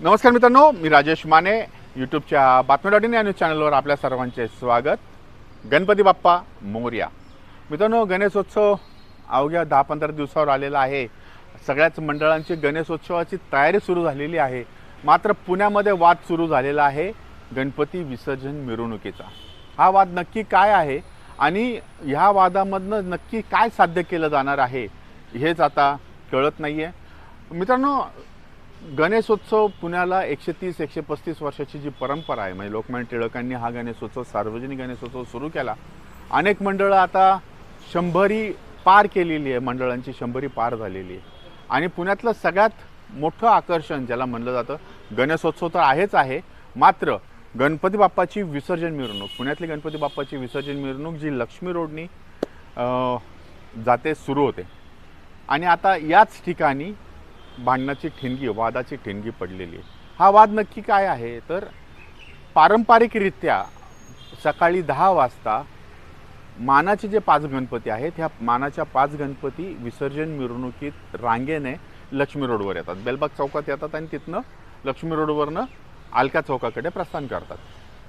नमस्कार मित्रांनो मी राजेश माने यूट्यूबच्या बातमी डॉट इन या न्यूज चॅनलवर आपल्या सर्वांचे स्वागत. गणपती बाप्पा मोर्या. मित्रांनो गणेशोत्सव अवघ्या दहा पंधरा दिवसावर आलेला आहे. सगळ्याच मंडळांची गणेशोत्सवाची तयारी सुरू झालेली आहे. मात्र पुण्यामध्ये वाद सुरू झालेला आहे गणपती विसर्जन मिरवणुकीचा. हा वाद नक्की काय आहे आणि ह्या वादामधनं नक्की काय साध्य केलं जाणार आहे हेच आता कळत नाही आहे मित्रांनो गणेशोत्सव पुण्याला एकशे तीस एकशे पस्तीस वर्षाची जी परंपरा आहे म्हणजे लोकमान्य टिळकांनी हा गणेशोत्सव सार्वजनिक गणेशोत्सव सुरू केला. अनेक मंडळं आता शंभरी पार केलेली आहे मंडळांची शंभरी पार झालेली आहे. आणि पुण्यातलं सगळ्यात मोठं आकर्षण ज्याला म्हणलं जातं गणेशोत्सव तर आहेच आहे मात्र गणपती बाप्पाची विसर्जन मिरवणूक पुण्यातली गणपती बाप्पाची विसर्जन मिरवणूक जी लक्ष्मी रोडनी जाते सुरू होते. आणि आता याच ठिकाणी भांडणाची ठिणगी वादाची ठिणगी पडलेली आहे. हा वाद नक्की काय आहे? तर पारंपरिकरित्या सकाळी दहा वाजता मानाचे जे पाच गणपती आहेत ह्या मानाच्या पाच गणपती विसर्जन मिरवणुकीत रांगेने लक्ष्मी रोडवर येतात. बेलबाग चौकात येतात आणि तिथनं लक्ष्मी रोडवरनं अलका चौकाकडे प्रस्थान करतात.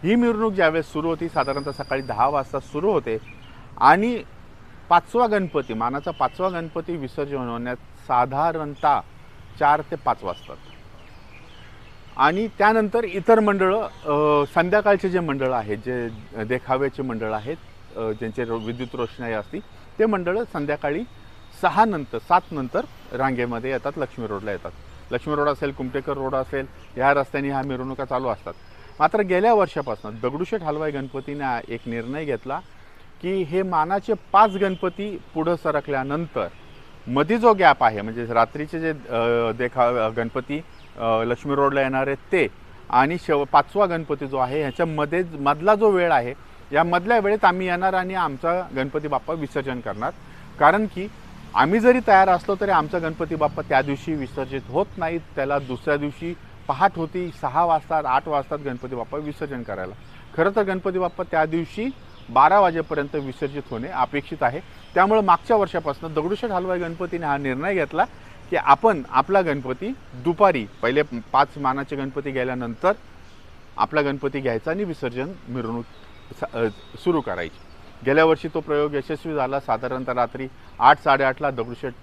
ही मिरवणूक ज्यावेळेस सुरू होती साधारणतः सकाळी दहा वाजता सुरू होते आणि पाचवा गणपती मानाचा पाचवा गणपती विसर्जन होण्यात साधारणतः चार ते पाच वाजतात. आणि त्यानंतर इतर मंडळं संध्याकाळचे जे मंडळं आहेत जे देखाव्याचे मंडळ आहेत ज्यांचे रो- विद्युत रोषणाई असती ते मंडळं संध्याकाळी सहा नंतर सात नंतर रांगेमध्ये येतात लक्ष्मी रोडला येतात. लक्ष्मी रोड असेल कुमटेकर रोड असेल ह्या रस्त्याने ह्या मिरवणुका चालू असतात. मात्र गेल्या वर्षापासून दगडूशेठ हलवाई गणपतीने एक निर्णय घेतला की हे मानाचे पाच गणपती पुढं सरकल्यानंतर मध्ये जो गॅप आहे म्हणजे रात्रीचे जे देखा गणपती लक्ष्मी रोडला येणारे ते आणि शेव पाचवा गणपती जो आहे ह्याच्यामध्ये मधला जो वेळ आहे या मधल्या वेळेत आम्ही येणार आणि आमचा गणपती बाप्पा विसर्जन करणार. कारण की आम्ही जरी तयार असलो तरी आमचा गणपती बाप्पा त्या दिवशी विसर्जित होत नाहीत त्याला दुसऱ्या दिवशी पहाट होती सहा वाजतात आठ वाजतात गणपती बाप्पा विसर्जन करायला. खरं तर गणपती बाप्पा त्या दिवशी बारा वाजेपर्यंत विसर्जित होणे अपेक्षित आहे. त्यामुळं मागच्या वर्षापासून दगडूशेठ हलवाई गणपतीने हा निर्णय घेतला की आपण आपला गणपती दुपारी पहिले पाच मानाचे गणपती गेल्यानंतर आपला गणपती घ्यायचा आणि विसर्जन मिरवणूक सुरू करायची. गेल्या वर्षी तो प्रयोग यशस्वी झाला. साधारणतः रात्री आठ साडेआठला दगडूशेठ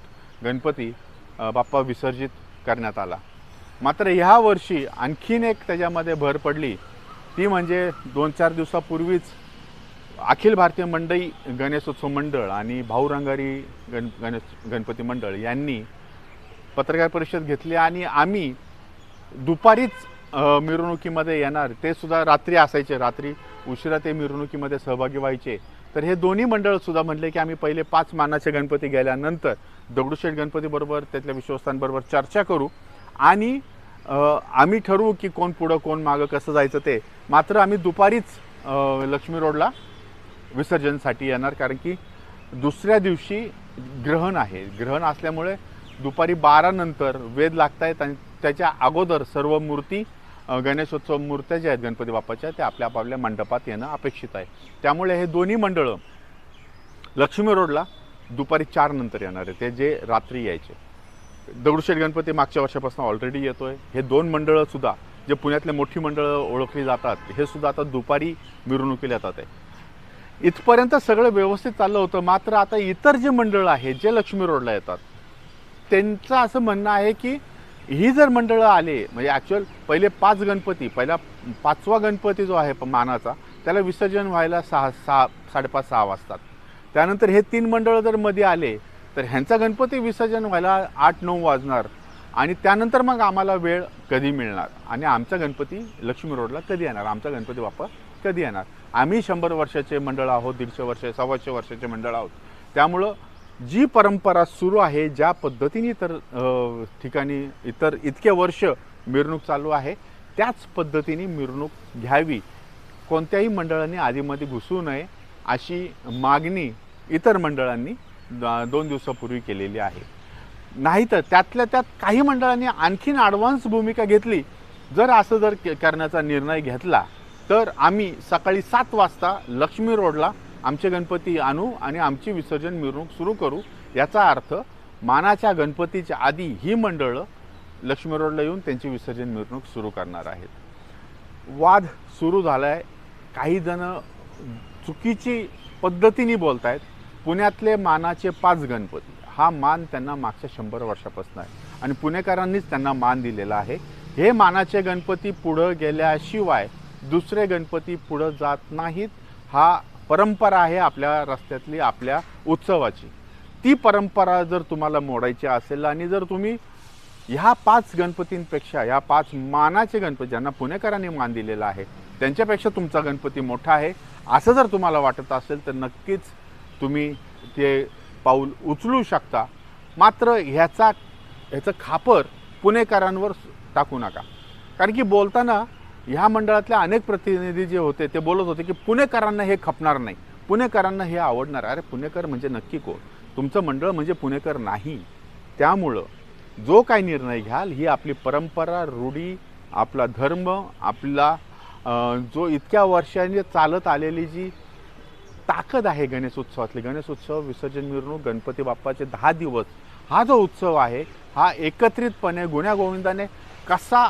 गणपती बाप्पा विसर्जित करण्यात आला. मात्र ह्या वर्षी आणखीन एक त्याच्यामध्ये भर पडली. ती म्हणजे दोन चार दिवसापूर्वीच अखिल भारतीय मंडई गणेशोत्सव मंडळ आणि भाऊ रंगारी गण गणेश गणपती मंडळ यांनी पत्रकार परिषद घेतली आणि आम्ही दुपारीच मिरवणुकीमध्ये येणार ते सुद्धा रात्री असायचे रात्री उशिरा ते मिरवणुकीमध्ये सहभागी व्हायचे. तर हे दोन्ही मंडळसुद्धा म्हटले म्हणले की आम्ही पहिले पाच मानाचे गणपती गेल्यानंतर दगडूशेठ गणपतीबरोबर त्यातल्या विश्वस्तांबरोबर चर्चा करू आणि आम्ही ठरवू की कोण पुढं कोण मागं कसं जायचं ते. मात्र आम्ही दुपारीच लक्ष्मी रोडला विसर्जनसाठी येणार कारण की दुसऱ्या दिवशी ग्रहण आहे. ग्रहण असल्यामुळे दुपारी बारानंतर वेद लागत आहेत आणि त्याच्या अगोदर सर्व मूर्ती गणेशोत्सव मूर्त्या ज्या आहेत गणपती बाप्पाच्या त्या आपल्या आपापल्या मंडपात येणं अपेक्षित आहे. त्यामुळे हे दोन्ही मंडळं लक्ष्मी रोडला दुपारी चार नंतर येणार आहे ते जे रात्री यायचे. दगडूशेठ गणपती मागच्या वर्षापासून ऑलरेडी येतो आहे हे दोन मंडळंसुद्धा जे पुण्यातले मोठी मंडळं ओळखली जातात हे सुद्धा आता दुपारी मिरवणुकीला येतात आहे. इथपर्यंत सगळं व्यवस्थित चाललं होतं. मात्र आता इतर जे मंडळं आहेत जे लक्ष्मी रोडला येतात त्यांचं असं म्हणणं आहे की ही जर मंडळं आले म्हणजे ॲक्च्युअल पहिले पाच गणपती पहिला पाचवा गणपती जो आहे प- मानाचा त्याला विसर्जन व्हायला सहा सहा साडेपाच सहा वाजतात. त्यानंतर हे तीन मंडळं जर मध्ये आले तर ह्यांचा गणपती विसर्जन व्हायला आठ नऊ वाजणार. आणि त्यानंतर मग आम्हाला वेळ कधी मिळणार? आणि आमचा गणपती लक्ष्मी रोडला कधी येणार? आमचा गणपती बाप्पा कधी येणार? आम्ही शंभर वर्षाचे मंडळ आहोत दीडशे वर्ष सव्वाशे वर्षाचे मंडळ आहोत. त्यामुळं जी परंपरा सुरू आहे ज्या पद्धतीने इतर ठिकाणी इतर इतके वर्ष मिरवणूक चालू आहे त्याच पद्धतीने मिरवणूक घ्यावी. कोणत्याही मंडळांनी आधीमध्ये घुसू नये अशी मागणी इतर मंडळांनी द- दोन दिवसापूर्वी केलेली आहे. नाही तर त्यातल्या त्यात काही मंडळांनी आणखीन ॲडव्हान्स भूमिका घेतली. जर असं जर के- करण्याचा निर्णय घेतला तर आम्ही सकाळी सात वाजता लक्ष्मी रोडला आमचे गणपती आणू आणि आमची विसर्जन मिरवणूक सुरू करू. याचा अर्थ मानाच्या गणपतीच्या आधी ही मंडळं लक्ष्मी रोडला येऊन त्यांची विसर्जन मिरवणूक सुरू करणार आहेत. वाद सुरू झाला आहे काही जण चुकीची पद्धतीने बोलत आहेत पुण्यातले मानाचे पाच गणपती. हा मान त्यांना मागच्या शंभर वर्षापासून आहे. आणि पुणेकरांनीच त्यांना मान दिलेला आहे. हे मानाचे गणपती पुढं गेल्याशिवाय दुसरे गणपती पुढं जात नाहीत. हा परंपरा आहे आपल्या रस्त्यातली आपल्या उत्सवाची. ती परंपरा जर तुम्हाला मोडायची असेल आणि जर तुम्ही ह्या पाच गणपतींपेक्षा ह्या पाच मानाचे गणपती ज्यांना पुणेकरांनी मान दिलेला आहे त्यांच्यापेक्षा तुमचा गणपती मोठा आहे. असं जर तुम्हाला वाटत असेल तर नक्कीच तुम्ही ते पाऊल उचलू शकता. मात्र ह्याचा ह्याचं खापर पुणेकरांवर टाकू नका. कारण की बोलताना ह्या मंडळातले अनेक प्रतिनिधी जे होते ते बोलत होते की पुणेकरांना हे खपणार नाही. पुणेकरांना हे आवडणार. अरे पुणेकर म्हणजे नक्की कोण? तुमचं मंडळ म्हणजे पुणेकर नाही. त्यामुळं जो काही निर्णय घ्याल ही आपली परंपरा रूढी आपला धर्म आपला जो इतक्या वर्षांनी चालत आलेली जी ताकद आहे गणेश उत्सवातली गणेश उत्सव विसर्जन मिरवणूक गणपती बाप्पाचे दहा दिवस हा जो उत्सव आहे हा एकत्रितपणे गुण्यागोविंदाने कसा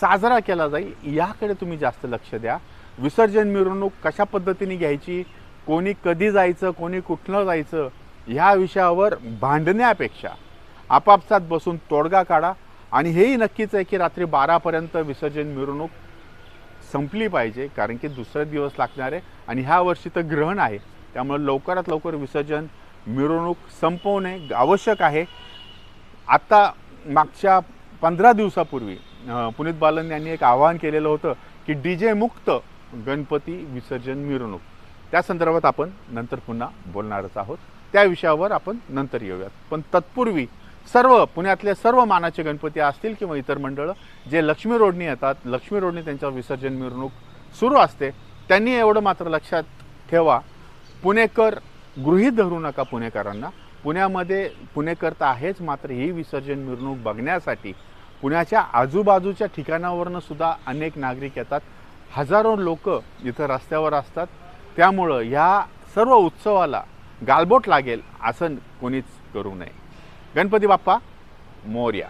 साजरा केला जाईल याकडे तुम्ही जास्त लक्ष द्या. विसर्जन मिरवणूक कशा पद्धतीने घ्यायची कोणी कधी जायचं कोणी कुठलं जायचं ह्या विषयावर भांडण्यापेक्षा आपापसात बसून तोडगा काढा. आणि हेही नक्कीच आहे की रात्री बारापर्यंत विसर्जन मिरवणूक संपली पाहिजे कारण की दुसरे दिवस लागणार आहे आणि ह्या वर्षी तर ग्रहण आहे. त्यामुळे लवकरात लवकर विसर्जन मिरवणूक संपवणे आवश्यक आहे. आत्ता मागच्या पंधरा दिवसापूर्वी पुनीत बालन यांनी एक आवाहन केलेलं होतं की डी जे मुक्त गणपती विसर्जन मिरवणूक. त्या संदर्भात आपण नंतर पुन्हा बोलणारच आहोत. त्या विषयावर आपण नंतर येऊयात. पण तत्पूर्वी सर्व पुण्यातले सर्व मानाचे गणपती असतील किंवा इतर मंडळं जे लक्ष्मी रोडनी येतात लक्ष्मी रोडनी त्यांच्यावर विसर्जन मिरवणूक सुरू असते त्यांनी एवढं मात्र लक्षात ठेवा पुणेकर गृहीत धरू नका पुणेकरांना. पुण्यामध्ये पुणेकर तर आहेच मात्र ही विसर्जन मिरवणूक बघण्यासाठी पुण्याच्या आजूबाजूच्या ठिकाणावरनं सुद्धा अनेक नागरिक येतात. हजारो लोक इथं रस्त्यावर असतात. त्यामुळं ह्या सर्व उत्सवाला गालबोट लागेल असं कोणीच करू नये. गणपती बाप्पा मोर्या.